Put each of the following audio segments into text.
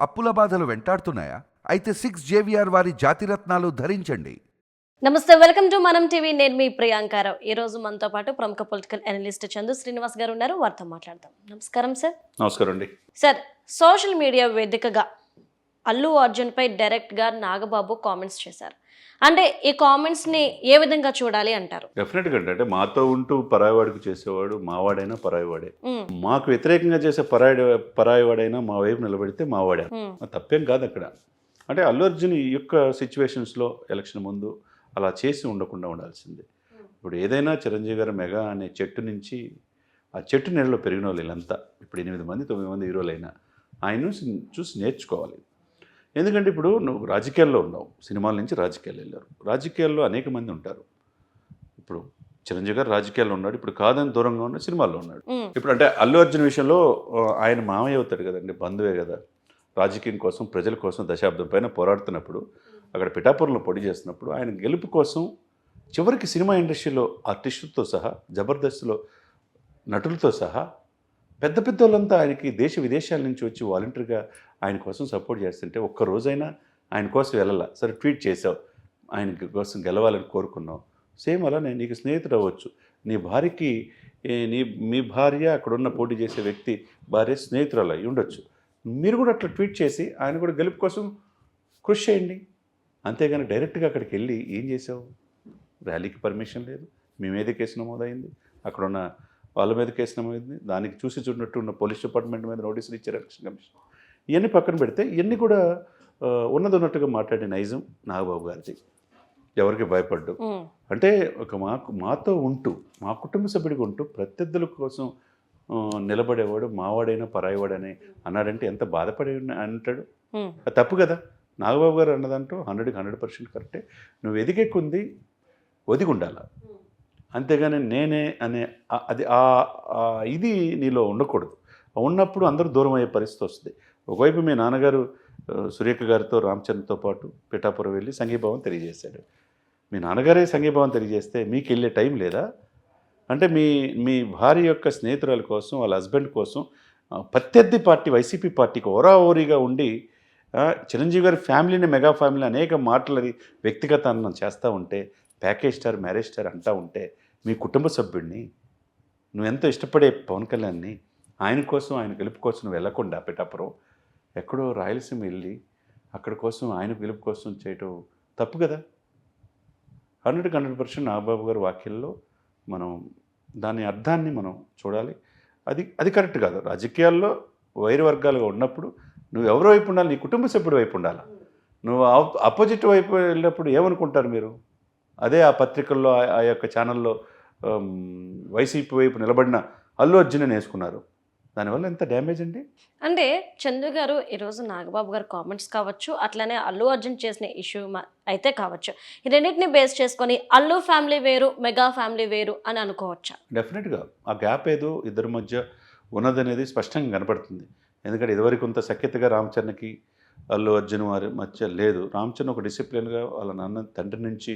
అప్పుల బాధలు వెంటాడుతున్నాయా? అయితే సిక్స్ జేవిఆర్ వారి జాతిరత్నాలు ధరించండి. నమస్తే వెల్కమ్ టు మనం టీవీ. నేను మీ ప్రియాంకారావు ఈ రోజు మనతో పాటు ప్రముఖ పొలిటికల్ అనలిస్ట్ చందు శ్రీనివాస్ గారు ఉన్నారు. వారితో మాట్లాడదాం. నమస్కారం సార్. నమస్కారం అండి. సార్ సోషల్ మీడియా వేదికగా అల్లు అర్జున్ పై డైరెక్ట్గా నాగబాబు కామెంట్స్ చేశారు. అంటే ఈ కామెంట్స్ని ఏ విధంగా చూడాలి అంటారు? డెఫినెట్గా అంటే అంటే మాతో ఉంటూ పరాయివాడికి చేసేవాడు మావాడైనా పరాయివాడే. మాకు వ్యతిరేకంగా చేసే పరాయి పరాయివాడైనా మా వైపు నిలబడితే మావాడే. తప్పేం కాదు అక్కడ. అంటే అల్లు అర్జున్ యొక్క సిచ్యువేషన్స్లో ఎలక్షన్ ముందు అలా చేసి ఉండకుండా ఉండాల్సిందే. ఇప్పుడు ఏదైనా చిరంజీవి గారు మెగా అనే చెట్టు నుంచి ఆ చెట్టు నీళ్ళలో పెరిగిన వాళ్ళు వీళ్ళంతా ఇప్పుడు ఎనిమిది మంది తొమ్మిది మంది హీరోలైనా ఆయన చూసి నేర్చుకోవాలి. ఎందుకంటే ఇప్పుడు నువ్వు రాజకీయాల్లో ఉన్నావు. సినిమాల నుంచి రాజకీయాలు వెళ్ళారు. రాజకీయాల్లో అనేక మంది ఉంటారు. ఇప్పుడు చిరంజీవి గారు రాజకీయాల్లో ఉన్నాడు. ఇప్పుడు కాదని దూరంగా ఉన్న సినిమాల్లో ఉన్నాడు. ఇప్పుడు అంటే అల్లు అర్జున్ విషయంలో ఆయన మామయ్య అవుతాడు కదండి. బంధువే కదా. రాజకీయం కోసం ప్రజల కోసం దశాబ్దం పైన పోరాడుతున్నప్పుడు అక్కడ పిఠాపురంలో పొడి చేస్తున్నప్పుడు ఆయన గెలుపు కోసం చివరికి సినిమా ఇండస్ట్రీలో ఆర్టిస్టులతో సహా జబర్దస్త్లో నటులతో సహా పెద్ద పెద్ద వాళ్ళంతా ఆయనకి దేశ విదేశాల నుంచి వచ్చి వాలంటీర్గా ఆయన కోసం సపోర్ట్ చేస్తుంటే ఒక్క రోజైనా ఆయన కోసం వెళ్ళాల. సరే ట్వీట్ చేసావు. ఆయన కోసం గెలవాలని కోరుకున్నావు. సేమ్ అలానే నీకు స్నేహితుడు అవ్వచ్చు. నీ భార్యకి నీ మీ భార్య అక్కడున్న పోటీ చేసే వ్యక్తి భార్య స్నేహితురాలు అయి ఉండొచ్చు. మీరు కూడా అట్లా ట్వీట్ చేసి ఆయన కూడా గెలుపు కోసం కృషి చేయండి. అంతేగాని డైరెక్ట్గా అక్కడికి వెళ్ళి ఏం చేసావు? ర్యాలీకి పర్మిషన్ లేదు. మీ మీద కేసు నమోదైంది. అక్కడున్న వాళ్ళ మీద కేసు నమోదైంది. దానికి చూసి చూడనట్టు ఉన్న పోలీస్ డిపార్ట్మెంట్ మీద నోటీసులు ఇచ్చారు ఎలక్షన్ కమిషన్. ఇవన్నీ పక్కన పెడితే ఇవన్నీ కూడా ఉన్నది ఉన్నట్టుగా మాట్లాడే నైజం నాగబాబు గారిది. ఎవరికి భయపడ్డు. అంటే ఒక మాకు మాతో ఉంటూ మా కుటుంబ సభ్యుడిగా ఉంటూ ప్రత్యర్థుల కోసం నిలబడేవాడు మావాడైనా పరాయివాడని అన్నాడంటే ఎంత బాధపడి అంటాడు? తప్పు కదా. నాగబాబు గారు అన్నదంటూ హండ్రెడ్కి హండ్రెడ్ పర్సెంట్ కరెక్టే. నువ్వు ఎదిగే కొంది ఒదిగి ఉండాల అంతేగాని నేనే అనే అది ఆ- ఇది నీలో ఉండకూడదు. ఉన్నప్పుడు అందరూ దూరం అయ్యే పరిస్థితి వస్తుంది. ఒకవైపు మీ నాన్నగారు సురేఖ గారితో రామచంద్రతో పాటు పిఠాపురం వెళ్ళి సంఘీభావం తెలియజేశాడు. మీ నాన్నగారే సంఘీభావం తెలియజేస్తే మీకు వెళ్ళే టైం లేదా? అంటే మీ మీ భార్య యొక్క స్నేహితురాల కోసం వాళ్ళ హస్బెండ్ కోసం ప్రత్యర్థి పార్టీ వైసీపీ పార్టీకి ఓరా ఓరిగా ఉండి చిరంజీవి గారి ఫ్యామిలీని మెగా ఫ్యామిలీ అనేక మాటలు వ్యక్తిగత అన్నం చేస్తూ ఉంటే ప్యాకేజ్ స్టార్ మ్యారేజ్ స్టార్ అంటూ ఉంటే మీ కుటుంబ సభ్యుడిని నువ్వు ఎంతో ఇష్టపడే పవన్ కళ్యాణ్ని ఆయన కోసం ఆయన గెలుపు కోసం నువ్వు వెళ్ళకుండా పిఠాపురం ఎక్కడో రాయలసీమ వెళ్ళి అక్కడ కోసం ఆయన గెలుపు కోసం చేయటం తప్పు కదా? హండ్రెడ్కి హండ్రెడ్ పర్సెంట్ నాగబాబు గారి వాక్యాల్లో మనం దాని అర్థాన్ని మనం చూడాలి. అది అది కరెక్ట్ కాదు. రాజకీయాల్లో వైరు వర్గాలుగా ఉన్నప్పుడు నువ్వు ఎవరి వైపు ఉండాలి? నీ కుటుంబ సభ్యుడి వైపు ఉండాలి? నువ్వు అపోజిట్ వైపు వెళ్ళినప్పుడు ఏమనుకుంటారు మీరు? అదే ఆ పత్రికల్లో ఆ- ఆ యొక్క ఛానల్లో వైసీపీ వైపు నిలబడిన అల్లు అర్జున్ వేసుకున్నారు దానివల్ల ఎంత డ్యామేజ్ అండి? అంటే చందు గారు ఈరోజు నాగబాబు గారు కామెంట్స్ కావచ్చు అట్లనే అల్లు అర్జున్ చేసిన ఇష్యూ అయితే కావచ్చు. ఈ రెండింటిని బేస్ చేసుకొని అల్లు ఫ్యామిలీ వేరు మెగా ఫ్యామిలీ వేరు అని అనుకోవచ్చా? డెఫినెట్గా. ఆ గ్యాప్ ఏదో ఇద్దరి మధ్య ఉన్నదనేది స్పష్టంగా కనపడుతుంది. ఎందుకంటే ఇదివరకు కొంత సఖ్యతగా రామచరణ్కి అల్లు అర్జున్ వారి మధ్య లేదు. రామచరణ్ ఒక డిసిప్లిన్గా వాళ్ళ నాన్న తండ్రి నుంచి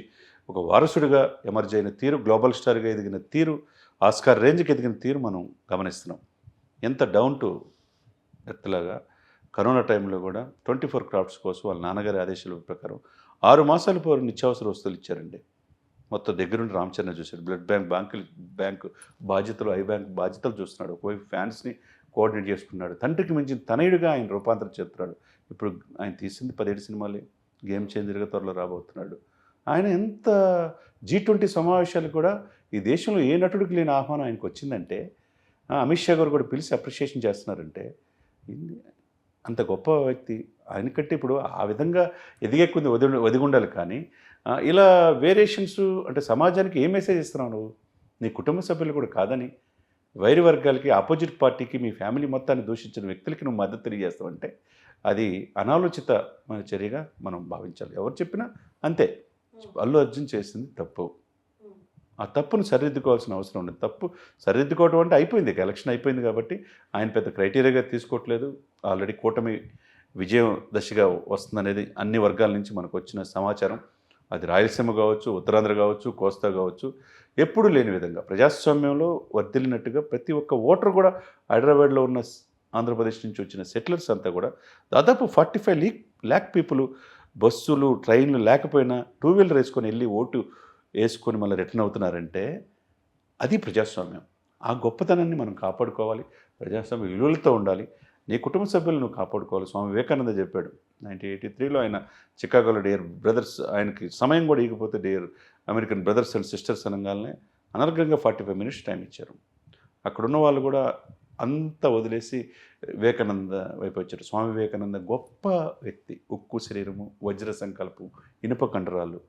ఒక వారసుడిగా ఎమర్జ్ అయిన తీరు గ్లోబల్ స్టార్గా ఎదిగిన తీరు ఆస్కార్ రేంజ్కి ఎదిగిన తీరు మనం గమనిస్తున్నాం. ఎంత డౌన్ టు ఎత్తులాగా కరోనా టైంలో కూడా ట్వంటీ ఫోర్ క్రాఫ్ట్స్ కోసం వాళ్ళ నాన్నగారి ఆదేశాల ప్రకారం ఆరు మాసాల పాటు నిత్యావసర వస్తువులు ఇచ్చారండి. మొత్తం దగ్గరుండి రామచరణ్ చూశాడు బ్లడ్ బ్యాంక్ బ్యాంకులు బ్యాంకు బాధ్యతలు ఐ బ్యాంక్ బాధ్యతలు చూస్తున్నాడు. ఒకవైపు ఫ్యాన్స్ని కోఆర్డినేట్ చేసుకున్నాడు. తండ్రికి మించిన తనయుడిగా ఆయన రూపాంతరం చెప్తున్నాడు ఇప్పుడు ఆయన తీసింది పదిహేడు సినిమాలే. గేమ్ చేంజర్గా త్వరలో రాబోతున్నాడు. ఆయన ఎంత జీ ట్వంటీ సమావేశాలు కూడా ఈ దేశంలో ఏ నటుడికి లేని ఆహ్వానం ఆయనకు వచ్చిందంటే అమిత్ షా గారు కూడా పిలిచి అప్రిషియేషన్ చేస్తున్నారంటే అంత గొప్ప వ్యక్తి. ఆయనకంటే ఇప్పుడు ఆ విధంగా ఎదిగెక్కుంది వది ఒదిగి ఉండాలి కానీ ఇలా వేరియేషన్స్ అంటే సమాజానికి ఏ మెసేజ్ ఇస్తున్నావు నువ్వు? నీ కుటుంబ సభ్యులు కూడా కాదని వైరి వర్గాలకి ఆపోజిట్ పార్టీకి మీ ఫ్యామిలీ మొత్తాన్ని దూషించిన వ్యక్తులకి నువ్వు మద్దతు తెలియజేస్తావంటే అది అనాలోచిత మన చర్యగా మనం భావించాలి. ఎవరు చెప్పినా అంతే. అల్లు అర్జున్ చేసింది తప్పు. ఆ తప్పును సరిదిద్దుకోవాల్సిన అవసరం ఉంది తప్పు సరిదిద్దుకోవడం అంటే అయిపోయింది ఎలక్షన్ అయిపోయింది కాబట్టి ఆయన పెద్ద క్రైటీరియాగా తీసుకోవట్లేదు. ఆల్రెడీ కూటమి విజయం దశగా వస్తుందనేది అన్ని వర్గాల నుంచి మనకు వచ్చిన సమాచారం. అది రాయలసీమ కావచ్చు ఉత్తరాంధ్ర కావచ్చు కోస్తా కావచ్చు ఎప్పుడూ లేని విధంగా. ప్రజాస్వామ్యంలో వర్ధిల్లినట్టుగా ప్రతి ఒక్క ఓటర్ కూడా హైదరాబాద్లో ఉన్న ఆంధ్రప్రదేశ్ నుంచి వచ్చిన సెటిలర్స్ అంతా కూడా దాదాపు ఫార్టీ ఫైవ్ లీక్ ల్యాక్ పీపుల్ బస్సులు ట్రైన్లు లేకపోయినా టూ వీలర్ వేసుకొని వెళ్ళి ఓటు వేసుకొని మళ్ళీ రిటర్న్ అవుతున్నారంటే అది ప్రజాస్వామ్యం. ఆ గొప్పతనాన్ని మనం కాపాడుకోవాలి. ప్రజాస్వామ్య విలువలతో ఉండాలి. నీ కుటుంబ సభ్యులు నువ్వు కాపాడుకోవాలి. స్వామి వివేకానంద చెప్పాడు. నైన్టీన్ ఎయిటీ త్రీలో ఆయన చికాగోలో డియర్ బ్రదర్స్ ఆయనకి సమయం కూడా ఇకపోతే dear American brothers and sisters అనగానే అనర్గంగా ఫార్టీ ఫైవ్ మినిట్స్ టైం ఇచ్చారు. అక్కడున్న వాళ్ళు కూడా అంతా వదిలేసి వివేకానంద వైపు వచ్చారు. స్వామి వివేకానంద గొప్ప వ్యక్తి. ఉక్కు శరీరము వజ్ర సంకల్పం ఇనుప కండరాలు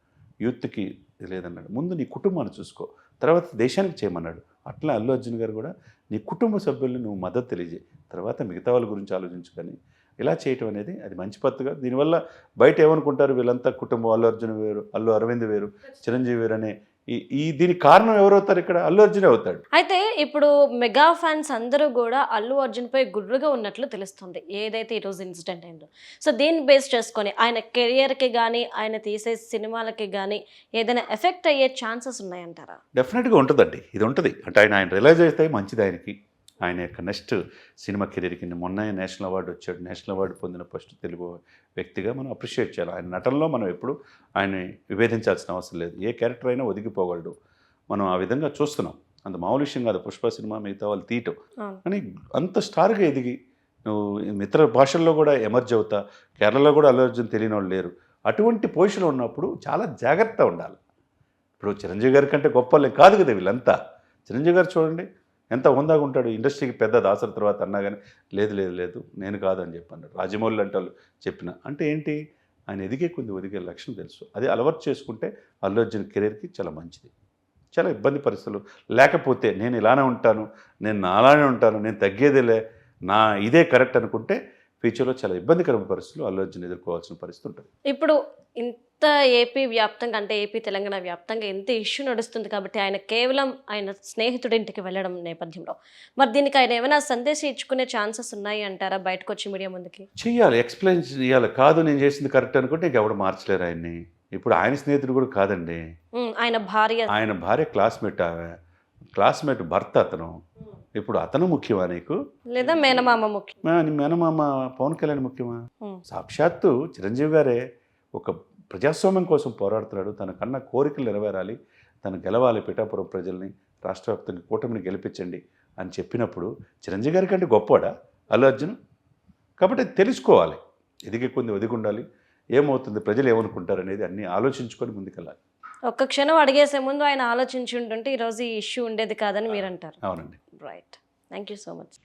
యూత్కి లేదన్నాడు. ముందు నీ కుటుంబాన్ని చూసుకో. తర్వాత దేశానికి చేయమన్నాడు. అట్లా అల్లు అర్జున్ గారు కూడా నీ కుటుంబ సభ్యులను నువ్వు మద్దతు తెలియజేయి. తర్వాత మిగతా వాళ్ళ గురించి ఆలోచించు కానీ. ఇలా చేయటం అనేది అది మంచి పద్ధతిగా దీనివల్ల బయట ఏమనుకుంటారు? వీళ్ళంతా కుటుంబం అల్లు అర్జున్ వేరు అల్లు అరవింద్ వేరు చిరంజీవి వేరు అనే ఈ దీనికి కారణం ఎవరవుతారు ఇక్కడ? అల్లు అర్జునే అవుతాడు. అయితే ఇప్పుడు మెగా ఫ్యాన్స్ అందరూ కూడా అల్లు అర్జున్ పై గుర్రుగా ఉన్నట్లు తెలుస్తుంది ఏదైతే ఈరోజు ఇన్సిడెంట్ అయిందో. సో దీన్ని బేస్ చేసుకొని ఆయన కెరియర్కి కానీ ఆయన తీసే సినిమాలకి కానీ ఏదైనా ఎఫెక్ట్ అయ్యే ఛాన్సెస్ ఉన్నాయంటారా? డెఫినెట్గా ఉంటుందండి. ఇది ఉంటుంది. అంటే ఆయన ఆయన రిలైజ్ అయితే మంచిది ఆయనకి. ఆయన యొక్క నెక్స్ట్ సినిమా కెరీర్కి మొన్న నేషనల్ అవార్డు వచ్చాడు. నేషనల్ అవార్డు పొందిన ఫస్ట్ తెలుగు వ్యక్తిగా మనం అప్రిషియేట్ చేయాలి. ఆయన నటనలో మనం ఎప్పుడు ఆయన విభేదించాల్సిన అవసరం లేదు. ఏ క్యారెక్టర్ అయినా ఒదిగిపోగలడు. మనం ఆ విధంగా చూస్తున్నాం. అంత మామూలు విషయం కాదు. పుష్ప సినిమా మిగతా వాళ్ళు తీయటం. కానీ అంత స్టార్గా ఎదిగి నువ్వు ఇతర భాషల్లో కూడా ఎమర్జ్ అవుతా కేరళలో కూడా అల్లు అర్జున్ తెలియని వాళ్ళు లేరు. అటువంటి పొజిషన్లో ఉన్నప్పుడు చాలా జాగ్రత్త ఉండాలి. ఇప్పుడు చిరంజీవి గారి కంటే గొప్ప కాదు కదా వీళ్ళంతా. చిరంజీవి గారు చూడండి ఎంత హుందాగా ఉంటాడు ఇండస్ట్రీకి పెద్ద దాసరి తర్వాత అన్నా కానీ లేదు లేదు లేదు నేను కాదని చెప్పాను రాజమౌళి అంటే వాళ్ళు చెప్పిన అంటే ఏంటి? ఆయన ఎదిగే కొంది ఒదిగే లక్షణం తెలుసు. అది అలవాటు చేసుకుంటే అల్లు అర్జున్ కెరీర్కి చాలా మంచిది. చాలా ఇబ్బంది పరిస్థితులు. లేకపోతే నేను ఇలానే ఉంటాను నేను నాలానే ఉంటాను నేను తగ్గేదేలే నా ఇదే కరెక్ట్ అనుకుంటే ఫ్యూచర్లో చాలా ఇబ్బందికరమైన పరిస్థితులు అల్లు అర్జున్ ఎదుర్కోవాల్సిన పరిస్థితి ఉంటుంది. ఇప్పుడు ఏపీ వ్యాప్తంగా అంటే ఏపీ తెలంగాణ వ్యాప్తంగా ఎంత ఇష్యూ నడుస్తుంది కాబట్టి ఆయన కేవలం ఆయన స్నేహితుడి ఇంటికి వెళ్ళడం నేపథ్యంలో. మరి దీనికి ఆయన ఏమైనా సందేశం ఇచ్చుకునే ఛాన్సెస్ ఉన్నాయి అంటారా? బయటకు వచ్చి మీడియా ముందుకి. చెయ్యాలి ఎక్స్ప్లెయిన్ చేయాలి. కాదు నేను చేసింది కరెక్ట్ అనుకుంటే ఇంకెవడు మార్చలేరు ఆయన్ని. ఇప్పుడు ఆయన స్నేహితుడు కూడా కాదండి. ఆయన భార్య. ఆయన భార్య క్లాస్మేట్ ఆమె. క్లాస్మేట్ భర్త అతను. ఇప్పుడు అతను ముఖ్యమా నీకు? లేదా మేనమామ ముఖ్యం. మేనమామ పవన్ కళ్యాణ్ ముఖ్యమా. సాక్షాత్తు చిరంజీవి గారే ఒక ప్రజాస్వామ్యం కోసం పోరాడుతున్నాడు. తన కన్న కోరికలు నెరవేరాలి. తను గెలవాలి పిఠాపురం ప్రజల్ని రాష్ట్ర వ్యాప్తంగా కూటమిని గెలిపించండి అని చెప్పినప్పుడు చిరంజీవి గారి కంటే గొప్పవాడా అల్లు అర్జున్? కాబట్టి తెలుసుకోవాలి. ఎదిగే కొన్ని ఒదిగి ఉండాలి ఏమవుతుంది? ప్రజలు ఏమనుకుంటారు అనేది అన్నీ ఆలోచించుకొని ముందుకెళ్ళాలి. ఒక్క క్షణం అడిగేసే ముందు ఆయన ఆలోచించి ఉంటుంటే ఈరోజు ఈ ఇష్యూ ఉండేది కాదని మీరు అంటారు అవునండి. Right thank you so much